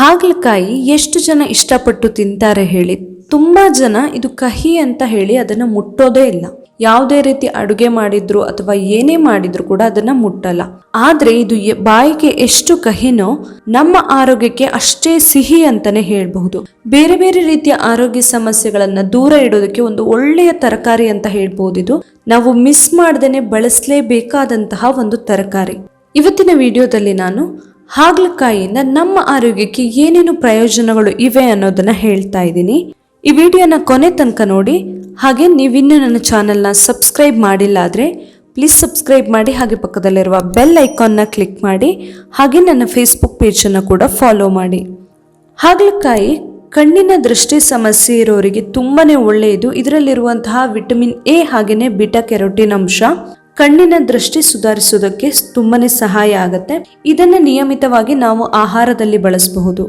ಹಾಗಲಕಾಯಿ ಎಷ್ಟು ಜನ ಇಷ್ಟಪಟ್ಟು ತಿಂತಾರೆ ಹೇಳಿ, ತುಂಬಾ ಜನ ಇದು ಕಹಿ ಅಂತ ಹೇಳಿ ಅದನ್ನ ಮುಟ್ಟೋದೇ ಇಲ್ಲ. ಯಾವುದೇ ರೀತಿ ಅಡುಗೆ ಮಾಡಿದ್ರು ಅಥವಾ ಏನೇ ಮಾಡಿದ್ರು ಕೂಡ ಅದನ್ನ ಮುಟ್ಟಲ್ಲ. ಆದ್ರೆ ಇದು ಬಾಯಿಗೆ ಎಷ್ಟು ಕಹಿನೋ ನಮ್ಮ ಆರೋಗ್ಯಕ್ಕೆ ಅಷ್ಟೇ ಸಿಹಿ ಅಂತಾನೆ ಹೇಳಬಹುದು. ಬೇರೆ ಬೇರೆ ರೀತಿಯ ಆರೋಗ್ಯ ಸಮಸ್ಯೆಗಳನ್ನ ದೂರ ಇಡೋದಕ್ಕೆ ಒಂದು ಒಳ್ಳೆಯ ತರಕಾರಿ ಅಂತ ಹೇಳ್ಬಹುದು ಇದು. ನಾವು ಮಿಸ್ ಮಾಡ್ದೇನೆ ಬಳಸಲೇಬೇಕಾದಂತಹ ಒಂದು ತರಕಾರಿ. ಇವತ್ತಿನ ವಿಡಿಯೋದಲ್ಲಿ ನಾನು ಹಾಗಲಕಾಯಿಯಿಂದ ನಮ್ಮ ಆರೋಗ್ಯಕ್ಕೆ ಏನೇನು ಪ್ರಯೋಜನಗಳು ಇವೆ ಅನ್ನೋದನ್ನ ಹೇಳ್ತಾ ಇದ್ದೀನಿ. ಈ ವಿಡಿಯೋನ ಕೊನೆ ತನಕ ನೋಡಿ. ಹಾಗೆ ನೀವಿನ್ನೂ ನನ್ನ ಚಾನೆಲ್ನ ಸಬ್ಸ್ಕ್ರೈಬ್ ಮಾಡಿಲ್ಲ ಆದರೆ ಪ್ಲೀಸ್ ಸಬ್ಸ್ಕ್ರೈಬ್ ಮಾಡಿ, ಹಾಗೆ ಪಕ್ಕದಲ್ಲಿರುವ ಬೆಲ್ ಐಕಾನ್ನ ಕ್ಲಿಕ್ ಮಾಡಿ, ಹಾಗೆ ನನ್ನ ಫೇಸ್ಬುಕ್ ಪೇಜನ್ನು ಕೂಡ ಫಾಲೋ ಮಾಡಿ. ಹಾಗಲಕಾಯಿ ಕಣ್ಣಿನ ದೃಷ್ಟಿ ಸಮಸ್ಯೆ ಇರೋರಿಗೆ ತುಂಬಾ ಒಳ್ಳೆಯದು. ಇದರಲ್ಲಿರುವಂತಹ ವಿಟಮಿನ್ ಎ ಹಾಗೆಯೇ ಬಿಟಾ ಕೆರೋಟಿನ್ ಅಂಶ. ಕಣ್ಣಿನ ದೃಷ್ಟಿ ಸುಧಾರಿಸೋದಕ್ಕೆ ತುಂಬಾನೇ ಸಹಾಯ ಆಗುತ್ತೆ. ಇದನ್ನ ನಿಯಮಿತವಾಗಿ ನಾವು ಆಹಾರದಲ್ಲಿ ಬಳಸಬಹುದು.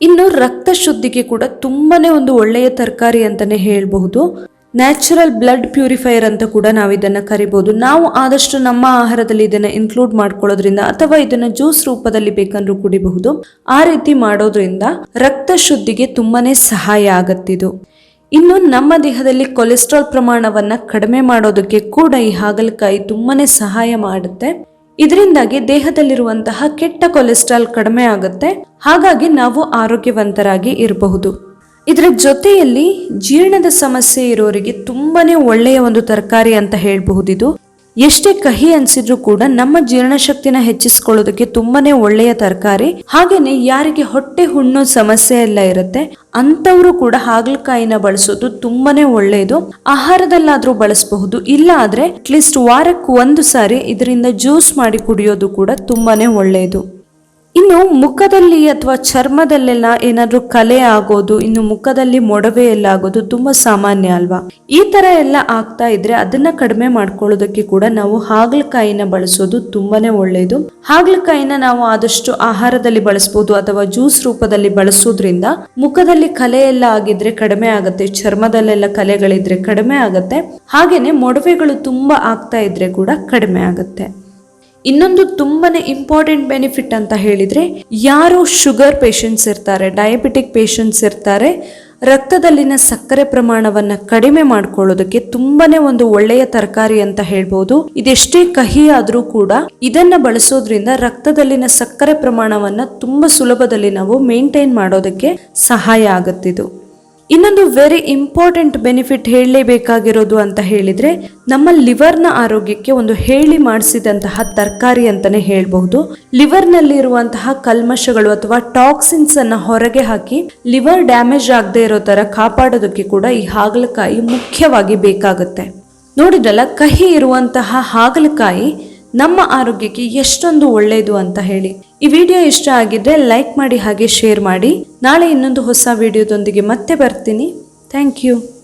ಇನ್ನು ರಕ್ತ ಶುದ್ಧಿಗೆ ಕೂಡ ತುಂಬಾನೇ ಒಂದು ಒಳ್ಳೆಯ ತರಕಾರಿ ಅಂತಾನೆ ಹೇಳಬಹುದು. ನ್ಯಾಚುರಲ್ ಬ್ಲಡ್ ಪ್ಯೂರಿಫೈಯರ್ ಅಂತ ಕೂಡ ನಾವು ಇದನ್ನ ಕರಿಬಹುದು. ನಾವು ಆದಷ್ಟು ನಮ್ಮ ಆಹಾರದಲ್ಲಿ ಇದನ್ನ ಇನ್ಕ್ಲೂಡ್ ಮಾಡ್ಕೊಳ್ಳೋದ್ರಿಂದ ಅಥವಾ ಇದನ್ನ ಜ್ಯೂಸ್ ರೂಪದಲ್ಲಿ ಬೇಕಂದ್ರೂ ಕುಡಿಬಹುದು. ಆ ರೀತಿ ಮಾಡೋದ್ರಿಂದ ರಕ್ತ ಶುದ್ಧಿಗೆ ತುಂಬಾನೇ ಸಹಾಯ ಆಗತ್ತಿದು ಇನ್ನು ನಮ್ಮ ದೇಹದಲ್ಲಿ ಕೊಲೆಸ್ಟ್ರಾಲ್ ಪ್ರಮಾಣವನ್ನ ಕಡಿಮೆ ಮಾಡೋದಕ್ಕೆ ಕೂಡ ಈ ಹಾಗಲಕಾಯಿ ತುಂಬಾನೇ ಸಹಾಯ ಮಾಡುತ್ತೆ. ಇದರಿಂದಾಗಿ ದೇಹದಲ್ಲಿರುವಂತಹ ಕೆಟ್ಟ ಕೊಲೆಸ್ಟ್ರಾಲ್ ಕಡಿಮೆ ಆಗುತ್ತೆ. ಹಾಗಾಗಿ ನಾವು ಆರೋಗ್ಯವಂತರಾಗಿ ಇರಬಹುದು. ಇದರ ಜೊತೆಯಲ್ಲಿ ಜೀರ್ಣದ ಸಮಸ್ಯೆ ಇರೋರಿಗೆ ತುಂಬಾನೇ ಒಳ್ಳೆಯ ಒಂದು ತರಕಾರಿ ಅಂತ ಹೇಳಬಹುದು ಇದು. ಎಷ್ಟೇ ಕಹಿ ಅನ್ಸಿದ್ರು ಕೂಡ ನಮ್ಮ ಜೀರ್ಣಶಕ್ತಿನ ಹೆಚ್ಚಿಸ್ಕೊಳ್ಳೋದಕ್ಕೆ ತುಂಬಾನೇ ಒಳ್ಳೆಯ ತರಕಾರಿ. ಹಾಗೇನೆ ಯಾರಿಗೆ ಹೊಟ್ಟೆ ಹುಣ್ಣು ಸಮಸ್ಯೆ ಎಲ್ಲ ಇರುತ್ತೆ ಅಂತವರು ಕೂಡ ಹಾಗಲಕಾಯಿನ ಬಳಸೋದು ತುಂಬಾನೇ ಒಳ್ಳೆಯದು. ಆಹಾರದಲ್ಲಾದ್ರೂ ಬಳಸಬಹುದು, ಇಲ್ಲ ಆದ್ರೆ ಅಟ್ಲೀಸ್ಟ್ ವಾರಕ್ಕೆ ಒಂದು ಸಾರಿ ಇದರಿಂದ ಜ್ಯೂಸ್ ಮಾಡಿ ಕುಡಿಯೋದು ಕೂಡ ತುಂಬಾನೇ ಒಳ್ಳೆಯದು. ಇನ್ನು ಮುಖದಲ್ಲಿ ಅಥವಾ ಚರ್ಮದಲ್ಲೆಲ್ಲ ಏನಾದ್ರೂ ಕಲೆ ಆಗೋದು, ಇನ್ನು ಮುಖದಲ್ಲಿ ಮೊಡವೆ ಎಲ್ಲ ಆಗೋದು ತುಂಬಾ ಸಾಮಾನ್ಯ ಅಲ್ವಾ? ಈ ತರ ಎಲ್ಲ ಆಗ್ತಾ ಇದ್ರೆ ಅದನ್ನ ಕಡಿಮೆ ಮಾಡ್ಕೊಳ್ಳೋದಕ್ಕೆ ಕೂಡ ನಾವು ಹಾಗಲಕಾಯಿನ ಬಳಸೋದು ತುಂಬಾನೇ ಒಳ್ಳೆಯದು ಹಾಗಲಕಾಯಿನ ನಾವು ಆದಷ್ಟು ಆಹಾರದಲ್ಲಿ ಬಳಸಬಹುದು ಅಥವಾ ಜ್ಯೂಸ್ ರೂಪದಲ್ಲಿ ಬಳಸೋದ್ರಿಂದ ಮುಖದಲ್ಲಿ ಕಲೆ ಎಲ್ಲ ಆಗಿದ್ರೆ ಕಡಿಮೆ ಆಗುತ್ತೆ, ಚರ್ಮದಲ್ಲೆಲ್ಲ ಕಲೆಗಳಿದ್ರೆ ಕಡಿಮೆ ಆಗುತ್ತೆ. ಹಾಗೇನೆ ಮೊಡವೆಗಳು ತುಂಬಾ ಆಗ್ತಾ ಇದ್ರೆ ಕೂಡ ಕಡಿಮೆ ಆಗುತ್ತೆ. ಇನ್ನೊಂದು ತುಂಬಾನೇ ಇಂಪಾರ್ಟೆಂಟ್ ಬೆನಿಫಿಟ್ ಅಂತ ಹೇಳಿದ್ರೆ, ಯಾರು ಶುಗರ್ ಪೇಷಂಟ್ಸ್ ಇರ್ತಾರೆ ಡಯಾಬಿಟಿಕ್ ಪೇಷಂಟ್ಸ್ ಇರ್ತಾರೆ, ರಕ್ತದಲ್ಲಿನ ಸಕ್ಕರೆ ಪ್ರಮಾಣವನ್ನ ಕಡಿಮೆ ಮಾಡ್ಕೊಳ್ಳೋದಕ್ಕೆ ತುಂಬಾನೇ ಒಂದು ಒಳ್ಳೆಯ ತರಕಾರಿ ಅಂತ ಹೇಳ್ಬೋದು. ಇದೆಷ್ಟೇ ಕಹಿ ಆದರೂ ಕೂಡ ಇದನ್ನ ಬಳಸೋದ್ರಿಂದ ರಕ್ತದಲ್ಲಿನ ಸಕ್ಕರೆ ಪ್ರಮಾಣವನ್ನ ತುಂಬಾ ಸುಲಭದಲ್ಲಿ ನಾವು ಮೇಂಟೈನ್ ಮಾಡೋದಕ್ಕೆ ಸಹಾಯ ಆಗುತ್ತಿದು. ಇನ್ನೊಂದು ವೆರಿ ಇಂಪಾರ್ಟೆಂಟ್ ಬೆನಿಫಿಟ್ ಹೇಳಲೇಬೇಕಾಗಿರೋದು ಅಂತ ಹೇಳಿದ್ರೆ, ನಮ್ಮ ಲಿವರ್ನ ಆರೋಗ್ಯಕ್ಕೆ ಒಂದು ಹೇಳಿ ಮಾಡಿಸಿದಂತಹ ತರಕಾರಿ ಅಂತಾನೆ ಹೇಳ್ಬಹುದು. ಲಿವರ್ನಲ್ಲಿರುವಂತಹ ಕಲ್ಮಶಗಳು ಅಥವಾ ಟಾಕ್ಸಿನ್ಸ್ ಅನ್ನ ಹೊರಗೆ ಹಾಕಿ ಲಿವರ್ ಡ್ಯಾಮೇಜ್ ಆಗದೆ ಇರೋ ಥರ ಕಾಪಾಡೋದಕ್ಕೆ ಕೂಡ ಈ ಹಾಗಲಕಾಯಿ ಮುಖ್ಯವಾಗಿ ಬೇಕಾಗುತ್ತೆ. ನೋಡಿದ್ರಲ್ಲ, ಕಹಿ ಇರುವಂತಹ ಹಾಗಲಕಾಯಿ ನಮ್ಮ ಆರೋಗ್ಯಕ್ಕೆ ಎಷ್ಟೊಂದು ಒಳ್ಳೆಯದು ಅಂತ ಹೇಳಿ. ಈ ವಿಡಿಯೋ ಇಷ್ಟ ಆಗಿದ್ರೆ ಲೈಕ್ ಮಾಡಿ ಹಾಗೆ ಶೇರ್ ಮಾಡಿ. ನಾಳೆ ಇನ್ನೊಂದು ಹೊಸ ವಿಡಿಯೋದೊಂದಿಗೆ ಮತ್ತೆ ಬರ್ತೀನಿ. Thank you.